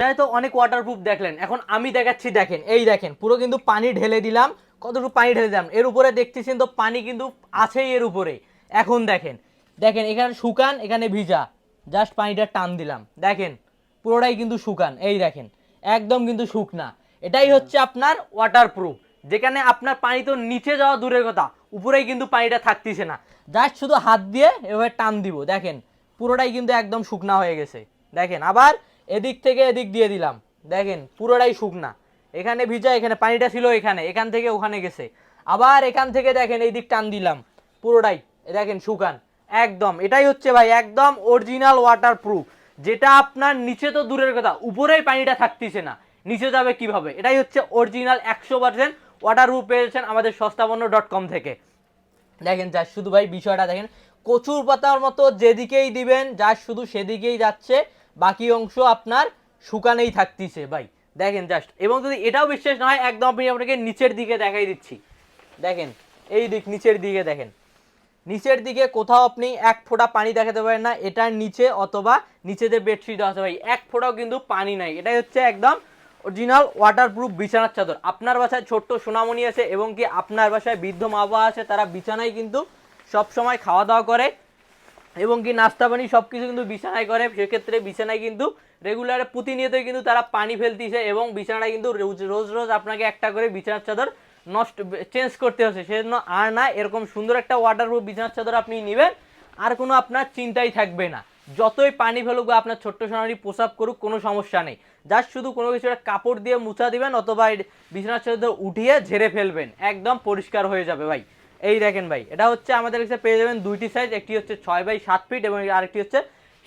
তাই তো অনেক ওয়াটারপ্রুফ দেখলেন। এখন আমি দেখাচ্ছি, দেখেন, এই দেখেন, পুরো কিন্তু পানি ঢেলে দিলাম। কতটুকু পানি ঢেলে দিলাম? এর উপরে দেখতেছেন তো, পানি কিন্তু আছেই এর উপরে। এখন দেখেন দেখেন, এখানে শুকান, এখানে ভিজা। জাস্ট পানিটা টান দিলাম। দেখেন, পুরোটাই কিন্তু শুকান। এই দেখেন, একদম কিন্তু শুকনা। এটাই হচ্ছে আপনার ওয়াটারপ্রুফ যেখানে আপনার পানি তো নিচে যাওয়া দূরের কথা, উপরেই কিন্তু পানিটা থাকতেছে না। জাস্ট শুধু হাত দিয়ে এভাবে টান দিব। দেখেন, পুরোটাই কিন্তু একদম শুকনা হয়ে গেছে। দেখেন, আবার এদিক থেকে এদিক দিয়ে দিলাম। দেখেন, পুরোটাই শুকনা। এখানে ভিজা, এখানে পানিটা ছিল এখানে, এখান থেকে ওখানে গেছে। আবার এখান থেকে দেখেন এই দিক টান দিলাম, পুরোটাই। দেখেন, শুকান। একদম, এটাই হচ্ছে ভাই, একদম অরিজিনাল ওয়াটার প্রুফ যেটা আপনার নিচে তো দূরের কথা, উপরেই পানিটা থাকতেছে না। নিচে যাবে কীভাবে? এটাই হচ্ছে অরিজিনাল একশো পার্সেন্ট ওয়াটার প্রুফ পেয়েছেন আমাদের সস্তাপন্ন ডট কম থেকে। দেখেন, যা শুধু ভাই বিষয়টা দেখেন, কচুর পাতার মতো যেদিকেই দিবেন, যা শুধু সেদিকেই যাচ্ছে। বাকি অংশ আপনার শুকানেই থাকতিছে, ভাই। দেখেন জাস্ট এবং যদি এটাও বিশ্বাস না হয়, একদম আমি আপনাকে নিচের দিকে দেখাই দিচ্ছি। দেখেন, এই দিক নিচের দিকে দেখেন। নিচের দিকে কোথাও আপনি এক ফোঁটা পানি দেখাতে পারেন না এটার নিচে অথবা নিচে যে বেডশিট আছে ভাই, এক ফোঁটাও কিন্তু পানি নাই। এটাই হচ্ছে একদম অরিজিনাল ওয়াটারপ্রুফ বিছানার চাদর। আপনার বাসায় ছোট্ট সোনামণি আছে এবং কি আপনার বাসায় বৃদ্ধ মা বাবা আছে, তারা বিছানায় কিন্তু সব সময় খাওয়া দাওয়া করে। এবং কি নাস্তা পানি সব কিছু কিন্তু বিছানায় করে, সেক্ষেত্রে বিছানায় কিন্তু রেগুলার প্রতিনিয়তই কিন্তু তারা পানি ফেলতেছে এবং বিছানাটা কিন্তু রোজ রোজ আপনাকে একটা করে বিছানার চাদর নষ্ট চেঞ্জ করতে হচ্ছে। সেজন্য আর না, এরকম সুন্দর একটা ওয়াটার ওয়াটারপ্রুফ বিছানার চাদর আপনি নেবেন, আর কোনো আপনার চিন্তাই থাকবে না। যতই পানি ফেলুক আপনার ছোট্ট সোনারি প্রসাব করুক, কোনো সমস্যা নেই। জাস্ট শুধু কোনো কিছু একটা কাপড় দিয়ে মুছা দিবেন, অথবা বিছানার চাদর উঠিয়ে ঝেড়ে ফেলবেন। একদম পরিষ্কার হয়ে যাবে ভাই। এই দেখেন ভাই, এটা হচ্ছে আমাদের কাছে পেয়ে যাবেন দুইটি সাইজ একটি হচ্ছে ছয় বাই সাত ফিট এবং আরেকটি হচ্ছে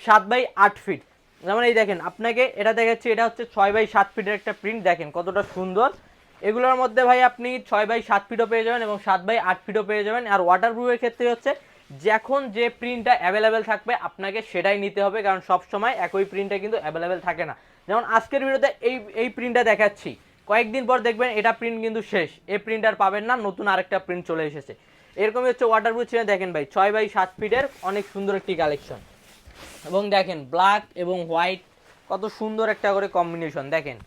সাত বাই আট ফিট যেমন এই দেখেন, আপনাকে এটা দেখাচ্ছি, এটা হচ্ছে ছয় বাই সাত ফিটের একটা প্রিন্ট দেখেন কতটা সুন্দর। এগুলোর মধ্যে ভাই আপনি ছয় বাই সাত ফিটও পেয়ে যাবেন এবং সাত বাই আট ফিটও পেয়ে যাবেন। আর ওয়াটারপ্রুফের ক্ষেত্রে হচ্ছে, যখন যে প্রিন্টটা অ্যাভেলেবেল থাকবে, আপনাকে সেটাই নিতে হবে, কারণ সব সময় একই প্রিন্টটা কিন্তু অ্যাভেলেবেল থাকে না। যেমন আজকের ভিডিওতে এই এই প্রিন্টটা দেখাচ্ছি। কয়েকদিন পর দেখবেন এটা প্রিন্ট কিন্তু শেষ। এই প্রিন্ট আর পাবেন না, নতুন আরেকটা প্রিন্ট চলে এসেছে। এরকমই হচ্ছে ওয়াটারপ্রুফ ছিল দেখেন ভাই, ছয় বাই সাত ফিটের অনেক সুন্দর একটি কালেকশন এবং দেখেন ব্ল্যাক এবং হোয়াইট কত সুন্দর একটা করে কম্বিনেশন দেখেন।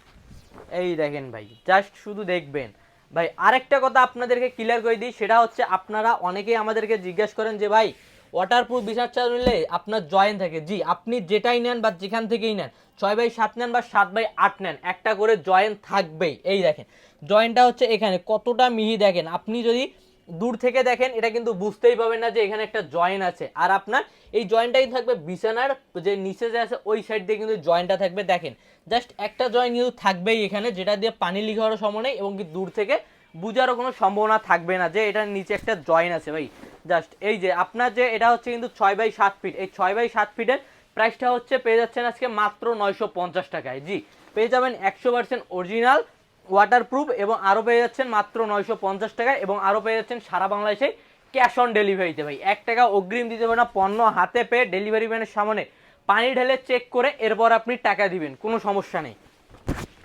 এই দেখেন ভাই জাস্ট শুধু দেখবেন। ভাই, আরেকটা কথা আপনাদেরকে ক্লিয়ার করে দিই, সেটা হচ্ছে আপনারা অনেকেই আমাদেরকে জিজ্ঞেস করেন যে ভাই ওয়াটারপ্রুফ বিছানার চাদর নিলে আপনার জয়েন থাকে। জি, আপনি যেটাই নেন বা যেখান থেকেই নেন, ছয় বাই সাত নেন বা সাত বাই আট নেন, একটা করে জয়েন থাকবেই। এই দেখেন জয়েন্টটা হচ্ছে এখানে কতটা মিহি দেখেন। আপনি যদি দূর থেকে দেখেন, এটা কিন্তু বুঝতেই পাবেন না যে এখানে একটা জয়েন আছে। আর আপনার এই জয়েন্টটাই থাকবে বিছানার, যে নিচে যে আছে, ওই সাইড দিয়ে কিন্তু জয়েন্টটা থাকবে। দেখেন জাস্ট একটা জয়েন্ট কিন্তু থাকবেই এখানে, যেটা দিয়ে পানি লিক হওয়ার সম্ভব নেই এবং কি দূর থেকে বুঝারও কোনো সম্ভাবনা থাকবে না যে এটার নিচে একটা জয়েন আছে ভাই। জাস্ট এই যে আপনার যে, এটা হচ্ছে কিন্তু ছয় বাই সাত ফিট। এই ছয় বাই সাত ফিটের প্রাইসটা হচ্ছে পেয়ে যাচ্ছেন আজকে মাত্র নয়শো পঞ্চাশ টাকায়। জি, পেয়ে যাবেন একশো পার্সেন্ট অরিজিনাল ওয়াটারপ্রুফ এবং আরও পেয়ে যাচ্ছেন মাত্র নয়শো পঞ্চাশ টাকায় এবং আরও পেয়ে যাচ্ছেন সারা বাংলাদেশে ক্যাশ অন ডেলিভারিতে ভাই। এক টাকা অগ্রিম দিতে হবে না, পণ্য হাতে পেয়ে ডেলিভারি ম্যানের সামনে পানি ঢেলে চেক করে এরপর আপনি টাকা দিবেন, কোনো সমস্যা নেই।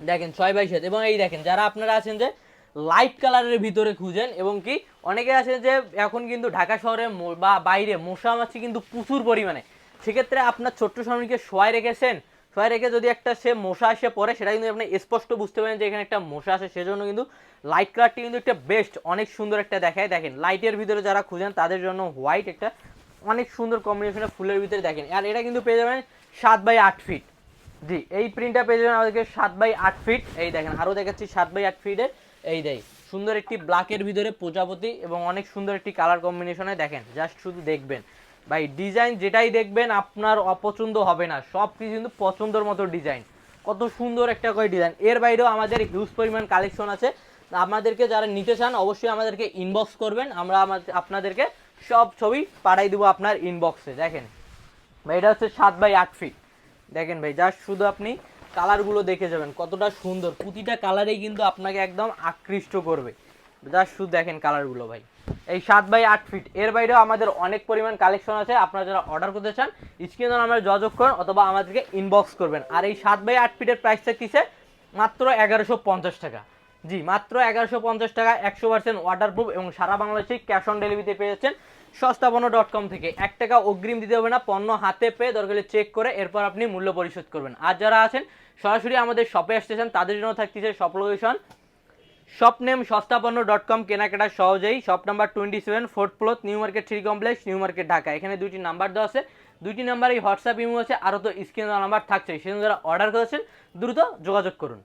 দেখেন ছয় বাই সাত এবং এই দেখেন, যারা আপনারা আছেন যে লাইট কালারের ভিতরে খুঁজেন এবং কি অনেকে আছে যে এখন কিন্তু ঢাকা শহরে বা বাইরে মশা মাছি কিন্তু প্রচুর পরিমাণে। সেক্ষেত্রে আপনার ছোট্ট স্বামীকে শোয়াই রেখেছেন, শোয়াই রেখে যদি একটা সে মশা এসে পড়ে, সেটা কিন্তু আপনি স্পষ্ট বুঝতে পারেন যে এখানে একটা মশা আসে সেজন্য কিন্তু লাইট কালারটি কিন্তু একটা বেস্ট অনেক সুন্দর একটা দেখায়। দেখেন লাইটের ভিতরে যারা খুঁজেন, তাদের জন্য হোয়াইট একটা অনেক সুন্দর কম্বিনেশনে ফুলের ভিতরে দেখেন। আর এটা কিন্তু পেয়ে যাবেন সাত বাই আট ফিট জি, এই প্রিন্টটা পেয়ে যাবেন আমাদেরকে সাত বাই আট ফিট এই দেখেন আরও দেখাচ্ছি সাত বাই আট ফিটের এই দেই, সুন্দর একটি ব্ল্যাকের ভিতরে প্রজাপতি এবং অনেক সুন্দর একটি কালার কম্বিনেশনে দেখেন জাস্ট শুধু দেখবেন। ভাই ডিজাইন যেটাই দেখবেন, আপনার অপছন্দ হবে না সব কিছু কিন্তু পছন্দের মতো ডিজাইন কত সুন্দর একটা করে ডিজাইন এর বাইরেও আমাদের হিউজ পরিমাণ কালেকশন আছে। আমাদেরকে যারা নিতে চান, অবশ্যই আমাদেরকে ইনবক্স করবেন। আমরা আমাদের, আপনাদেরকে সব ছবি পাঠাই দেবো আপনার ইনবক্সে দেখেন, ভাই, এটা হচ্ছে সাত বাই আট ফিট দেখেন ভাই জাস্ট শুধু আপনি কালারগুলো দেখে যাবেন, কতটা সুন্দর। প্রতিটা কালারেই কিন্তু আপনাকে একদম আকৃষ্ট করবে। যা শুধু দেখেন কালারগুলো ভাই। এই সাত বাই আট ফিট, এর বাইরেও আমাদের অনেক পরিমাণ কালেকশন আছে, আপনারা যারা অর্ডার করতে চান, স্ক্রিনে আমরা যোগাযোগ করুন অথবা আমাদেরকে ইনবক্স করবেন। আর এই সাত বাই আট ফিটের প্রাইসটা কিসে মাত্র এগারোশো পঞ্চাশ টাকা। জি, মাত্র এগারোশো পঞ্চাশ টাকা, একশো পার্সেন্ট ওয়াটারপ্রুফ এবং সারা বাংলাদেশে ক্যাশ অন ডেলিভারিতে পেয়ে যাচ্ছেন সস্তাপন্ন ডট কম থেকে। এক টাকা অগ্রিম দিতে হবে না, পণ্য হাতে পেয়ে দরকার চেক করে এরপর আপনি মূল্য পরিশোধ করবেন। আর যারা আছেন, সরাসরি আমাদের শপে আসতেছেন তাদের জন্য থাকতেছে shop location shop name Sastapanna dot com কেনাকাটা সহজেই। Shop number twenty seven fourth floor New Market three complex New Market Dhaka এখানে দুইটি নাম্বার দেওয়া আছে। দুইটি নাম্বারই হোয়াটসঅ্যাপ ইমো আছে। আরও তো স্ক্রিন নাম্বার থাকছে সেজন্য যারা অর্ডার করেছেন, দ্রুত যোগাযোগ করুন।